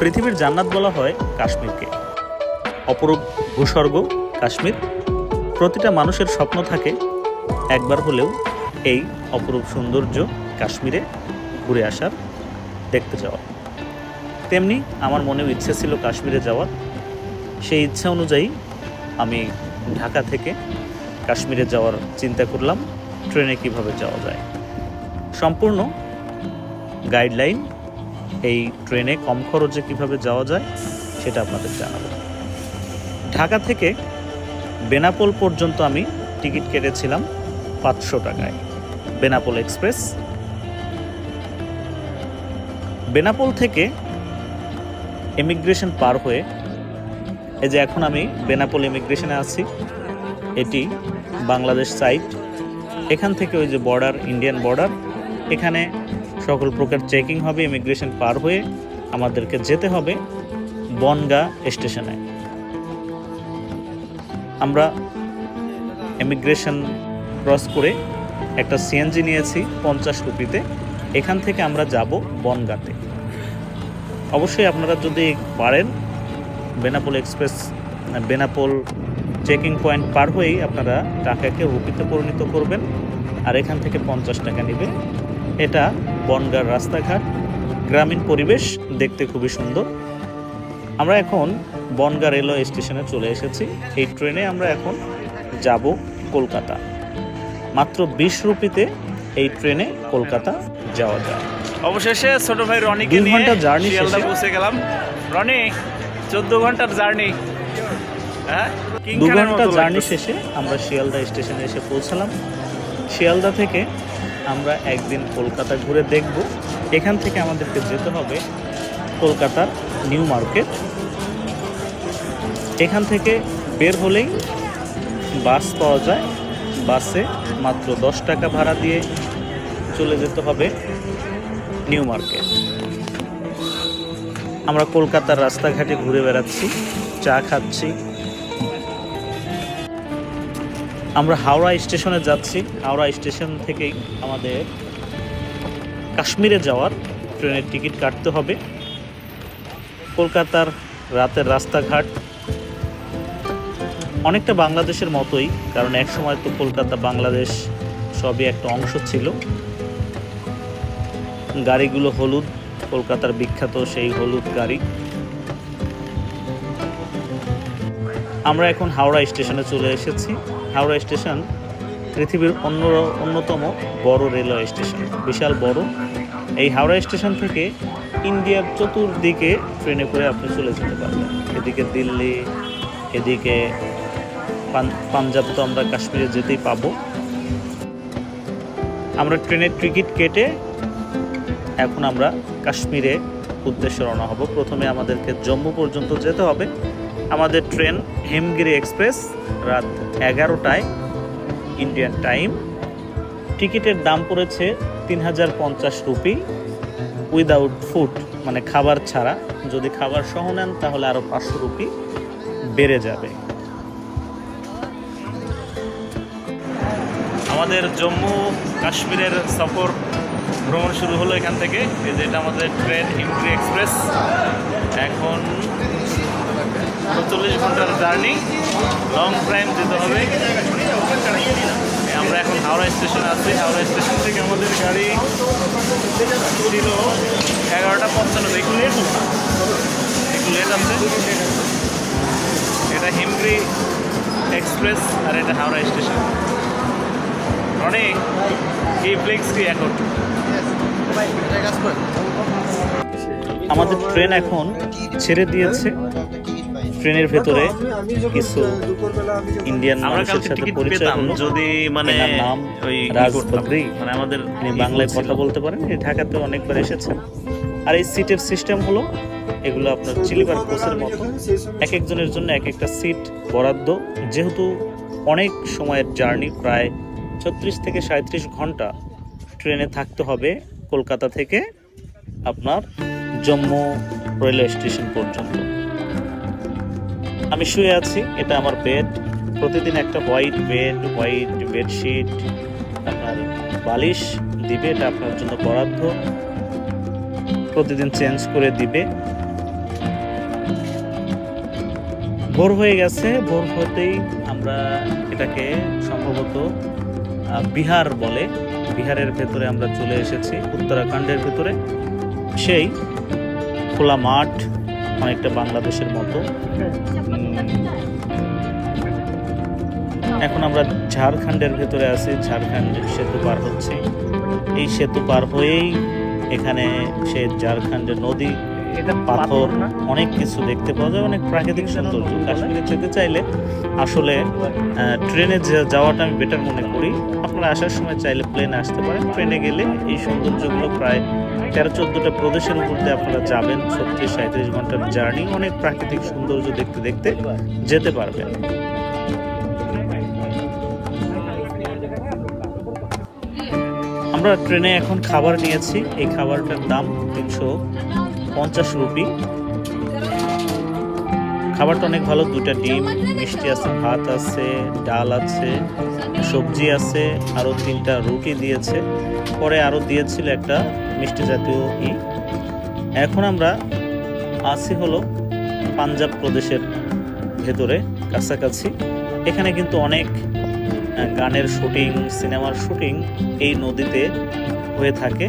পৃথিবীর জান্নাত বলা হয় কাশ্মীরকে। অপরূপ ভূস্বর্গ, কাশ্মীর, প্রতিটা মানুষের স্বপ্ন থাকে একবার হলেও এই অপরূপ সৌন্দর্য কাশ্মীরে ঘুরে আসার, দেখতে যাওয়া তেমনি আমার মনেও ইচ্ছে ছিল কাশ্মীরে যাওয়ার। সেই ইচ্ছা অনুযায়ী আমি ঢাকা থেকে কাশ্মীরে যাওয়ার চিন্তা করলাম, ট্রেনে কীভাবে যাওয়া যায়। সম্পূর্ণ গাইডলাইন এই ট্রেনে কম খরচে কীভাবে যাওয়া যায়, সেটা আপনাদের জানাব। ঢাকা থেকে বেনাপোল পর্যন্ত আমি টিকিট কেটেছিলাম পাঁচশো টাকায়। বেনাপোল এক্সপ্রেস। বেনাপোল থেকে ইমিগ্রেশন পার হয়ে, এই যে এখন আমি বেনাপোল ইমিগ্রেশনে আছি, এটি বাংলাদেশ সাইট। এখান থেকে ওই যে বর্ডার, ইন্ডিয়ান বর্ডার। এখানে সকল প্রকার চেকিং হবে, ইমিগ্রেশন পার হয়ে আমাদেরকে যেতে হবে বনগা স্টেশনে। আমরা ইমিগ্রেশন ক্রস করে একটা সিএনজি নিয়েছি পঞ্চাশ রুপিতে। এখান থেকে আমরা যাব বনগাতে। অবশ্যই আপনারা যদি পারেন, Benapole express, Benapole checking point পার হয়েই আপনারা টাকাকে রুপিতে পরিণত করবেন, আর এখান থেকে পঞ্চাশ টাকা নেবে এটা বনগার রাস্তাঘাট গ্রামীণ পরিবেশ দেখতে খুবই সুন্দর। আমরা এখন বনগা রেলওয়ে স্টেশনে চলে এসেছি। এই ট্রেনে আমরা এখন যাব কলকাতা। মাত্র বিশ রুপিতে এই ট্রেনে কলকাতা যাওয়া যায়। অবশেষে ছোট ভাই রনিকে দুই নিয়ে ঘণ্টার journey শিয়ালদা পৌঁছে গেলাম। রনি চোদ্দ ঘণ্টার জার্নি হ্যাঁ? দু ঘণ্টা জার্নি শেষে আমরা শিয়ালদা স্টেশনে এসে পৌঁছালাম। শিয়ালদা থেকে আমরা একদিন কলকাতা ঘুরে দেখব। এখান থেকে আমাদেরকে যেতে হবে কলকাতার নিউ মার্কেট। এখান থেকে বের হলেই বাস পাওয়া যায়। বাসে মাত্র দশ টাকা ভাড়া দিয়ে চলে যেতে হবে নিউ মার্কেট। আমরা কলকাতার রাস্তাঘাটে ঘুরে বেড়াচ্ছি, চা খাচ্ছি। আমরা হাওড়া স্টেশনে যাচ্ছি। হাওড়া স্টেশন থেকেই আমাদের কাশ্মীরে যাওয়ার ট্রেনের টিকিট কাটতে হবে। কলকাতার রাতের রাস্তাঘাট অনেকটা বাংলাদেশের মতোই, কারণ এক সময় তো কলকাতা, বাংলাদেশ সবই একটা অংশ ছিল। গাড়িগুলো হলুদ, কলকাতার বিখ্যাত সেই হলুদ গাড়ি। আমরা এখন হাওড়া স্টেশনে চলে এসেছি। হাওড়া স্টেশন, পৃথিবীর অন্য অন্যতম বড় রেলওয়ে স্টেশন, বিশাল বড়। এই হাওড়া স্টেশন থেকে ইন্ডিয়ার চতুর্দিকে ট্রেনে করে আপনি চলে যেতে পারবেন। এদিকে দিল্লি, এদিকে পাঞ্জাব তো আমরা কাশ্মীরে যেতেই পাবো। আমরা ট্রেনের টিকিট কেটে এখন আমরা কাশ্মীরে উদ্দেশ্যে রওনা হব। প্রথমে আমাদেরকে জম্মু পর্যন্ত যেতে হবে। আমাদের ট্রেন হেমগিরি এক্সপ্রেস রাত এগারোটায় ইন্ডিয়ান টাইম। টিকিটের দাম পড়েছে তিন হাজার পঞ্চাশ রুপি উইদাউট ফুড মানে খাবার ছাড়া। যদি খাবার সহ নেন, তাহলে আরও পাঁচশো রুপি বেড়ে যাবে। আমাদের জম্মু কাশ্মীরের সফর ভ্রমণ শুরু হলো এখান থেকে। এই যেটা আমাদের ট্রেন হিমগিরি এক্সপ্রেস। এখন চল্লিশ ঘণ্টার জার্নি লং টাইম যেতে হবে। আমরা এখন হাওড়া স্টেশন আছি। হাওড়া স্টেশন থেকে আমাদের গাড়ি ছিল এগারোটা পঞ্চান্ন। একটু লেট একটু লেট আছে। এটা হিমগ্রি এক্সপ্রেস আর এটা হাওড়া স্টেশন। অনেক এই ফ্লেক্স কি এখন। আমাদের ট্রেন এখন ছেড়ে দিয়েছে। ট্রেনের ভেতরে কিছু ইন্ডিয়ান আমরা মানুষের কালকে সাথে টিকিট পরিচয় হলো যদি মানে নাম ওই ই রাজ মানে আমাদের তিনি বাংলায় কথা বলতে পারেন এই ঢাকাতে অনেকবার এসেছেন। আর এই সিটের সিস্টেম হলো এগুলো আপনার চিলিবার কোচের মতো। এক একজনের জন্য এক একটা সিট বরাদ্দ। যেহেতু অনেক সময়ের জার্নি প্রায় ছত্রিশ থেকে সাঁত্রিশ ঘণ্টা ট্রেনে থাকতে হবে কলকাতা থেকে আপনার জম্মু রেলওয়ে স্টেশন পর্যন্ত। আমি শুয়ে আছি, এটা আমার বেড প্রতিদিন একটা হোয়াইট বেড হোয়াইট বেডশিট আপনার বালিশ দিবে, এটা আপনার জন্য বরাদ্দ। প্রতিদিন চেঞ্জ করে দিবে। ভোর হয়ে গেছে, ভোর হতেই আমরা এটাকে সম্ভবত বিহার বলে, বিহারের ভেতরে আমরা চলে এসেছি, উত্তরাখণ্ডের ভেতরে। সেই খোলা মাঠ অনেকটা বাংলাদেশের মতো। এখন আমরা ঝাড়খণ্ডের ভেতরে আছি। ঝাড়খণ্ডের সেতু পার হচ্ছে। এই সেতু পার হয়েই এখানে সে ঝাড়খণ্ডের নদী এটা পাথর অনেক কিছু দেখতে পাওয়া যায়। অনেক প্রাকৃতিক সৌন্দর্য। কাশ্মীরে যেতে চাইলে আসলে ট্রেনে যে- যাওয়াটা আমি বেটার মনে করি। আপনারা আসার সময় চাইলে প্লেনে আসতে পারেন। ট্রেনে গেলে এই সৌন্দর্যগুলো প্রায় তেরো চোদ্দোটা প্রদেশের উপর দিয়ে আপনারা যাবেন, ছত্রিশ সাঁত্রিশ ঘণ্টার জার্নি, অনেক প্রাকৃতিক সৌন্দর্য দেখতে দেখতে যেতে পারবেন। আমরা ট্রেনে এখন খাবার নিয়েছি, এই খাবারটার দাম তিনশো পঞ্চাশ রুপি। খাবারটা অনেক ভালো দুটা ডিম, মিষ্টি আছে, ভাত আছে, ডাল আছে, সবজি আছে আরও তিনটা রুটি দিয়েছে। পরে আরও দিয়েছিল একটা মিষ্টি জাতীয় ই। এখন আমরা আছি হলো পাঞ্জাব প্রদেশের ভেতরে, কাছাকাছি। এখানে কিন্তু অনেক গানের শুটিং, সিনেমার শুটিং এই নদীতে হয়ে থাকে।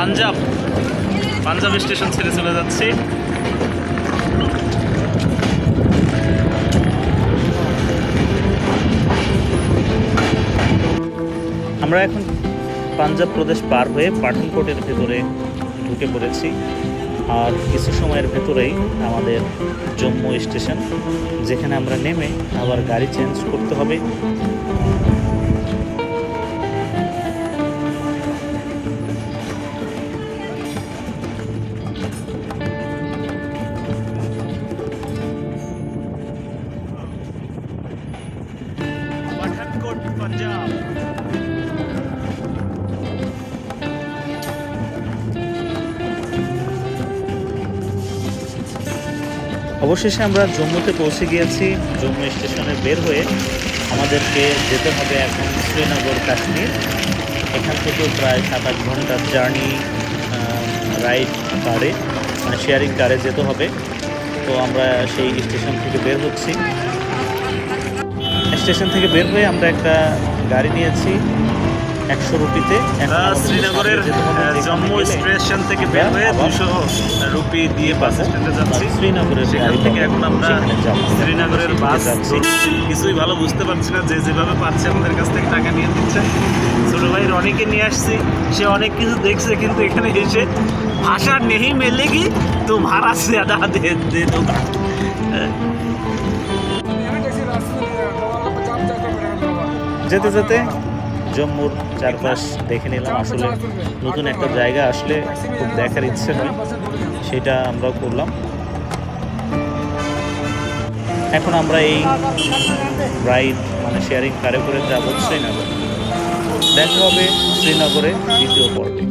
পাঞ্জাব। পাঞ্জাব স্টেশন ছেড়ে চলে যাচ্ছি। আমরা এখন পাঞ্জাব প্রদেশ পার হয়ে পাঠানকোটের ভেতরে ঢুকে পড়েছি। আর কিছু সময়ের ভেতরেই আমাদের জম্মু স্টেশন, যেখানে আমরা নেমে আবার গাড়ি চেঞ্জ করতে হবে। অবশেষে আমরা জম্মুতে পৌঁছে গিয়েছি। জম্মু স্টেশনে বের হয়ে আমাদেরকে যেতে হবে এখন শ্রীনগর, কাশ্মীর। এখান থেকে প্রায় সাত আট ঘণ্টার জার্নি রাইড কারে মানে শেয়ারিং কারে যেতে হবে। তো আমরা সেই স্টেশন থেকে বের হচ্ছি। স্টেশন থেকে বের হয়ে আমরা একটা গাড়ি নিয়েছি একশো রুপিতে শ্রীনগরের জম্মু স্টেশন থেকে বের হয়ে দুশো রুপি দিয়ে বাস স্ট্যান্ডে যাচ্ছি। শ্রীনগরের সেখান থেকে এখন আমরা শ্রীনগরের বাস। কিছুই ভালো বুঝতে পারছি না যে যেভাবে পাচ্ছে আমাদের কাছ থেকে টাকা নিয়ে দিচ্ছে ছোট ভাই রনিকে নিয়ে আসছি। সে অনেক কিছু দেখছে কিন্তু এখানে এসে ভাষা নেই মেলে কি? তো ভাড়া জ্যাদা দে দে দো। যেতে যেতে জম্মুর চারপাশ দেখে নিলাম। আসলে নতুন একটা জায়গা আসলে খুব দেখার ইচ্ছে হয়, সেটা আমরাও করলাম। এখন আমরা এই রাইড মানে শেয়ারিং কারে করে যাব, শ্রীনগর। দেখা হবে শ্রীনগরে দ্বিতীয় পর্বে।